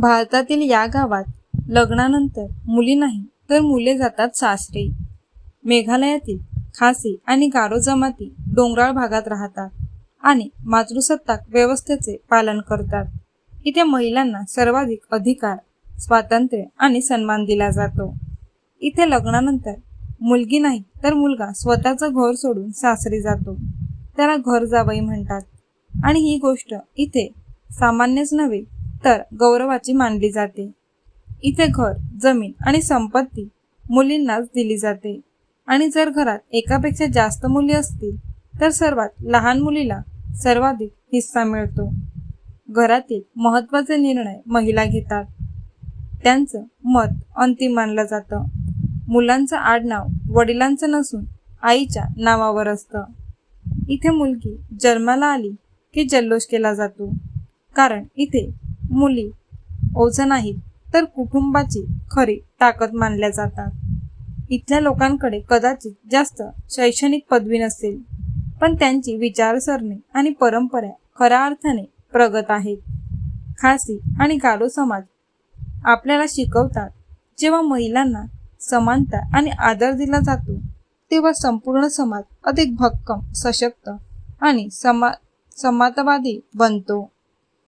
भारतातील या गावात लग्नानंतर मुली नाही तर मुले जातात सासरे. मेघालयातील खासी आणि गारो जमाती डोंगराळ भागात राहतात आणि मातृसत्ताक व्यवस्थेचे पालन करतात. इथे महिलांना सर्वाधिक अधिकार स्वातंत्र्य आणि सन्मान दिला जातो. इथे लग्नानंतर मुलगी नाही तर मुलगा स्वतःचं घर सोडून सासरी जातो. त्याला घर जावई म्हणतात. आणि ही गोष्ट इथे सामान्यच नव्हे तर गौरवाची मानली जाते. इथे घर जमीन आणि संपत्ती मुलींनाच दिली जाते. आणि जर घरात एकापेक्षा जास्त मुली असतील तर सर्वात लहान मुलीला सर्वाधिक हिस्सा मिळतो. घरातील महत्त्वाचे निर्णय महिला घेतात. त्यांचं मत अंतिम मानलं जातं. मुलांचं आडनाव वडिलांचं नसून आईच्या नावावर असतं. इथे मुलगी जन्माला आली की जल्लोष केला जातो. कारण इथे मुली ओझं नाहीत तर कुटुंबाची खरी ताकद मानल्या जातात. इथल्या लोकांकडे कदाचित जास्त शैक्षणिक पदवी नसेल पण त्यांची विचारसरणी आणि परंपरा खऱ्या अर्थाने प्रगत आहेत. खासी आणि गारो समाज आपल्याला शिकवतात जेव्हा महिलांना समानता आणि आदर दिला जातो तेव्हा संपूर्ण समाज अधिक भक्कम सशक्त आणि समा समातवादी बनतो.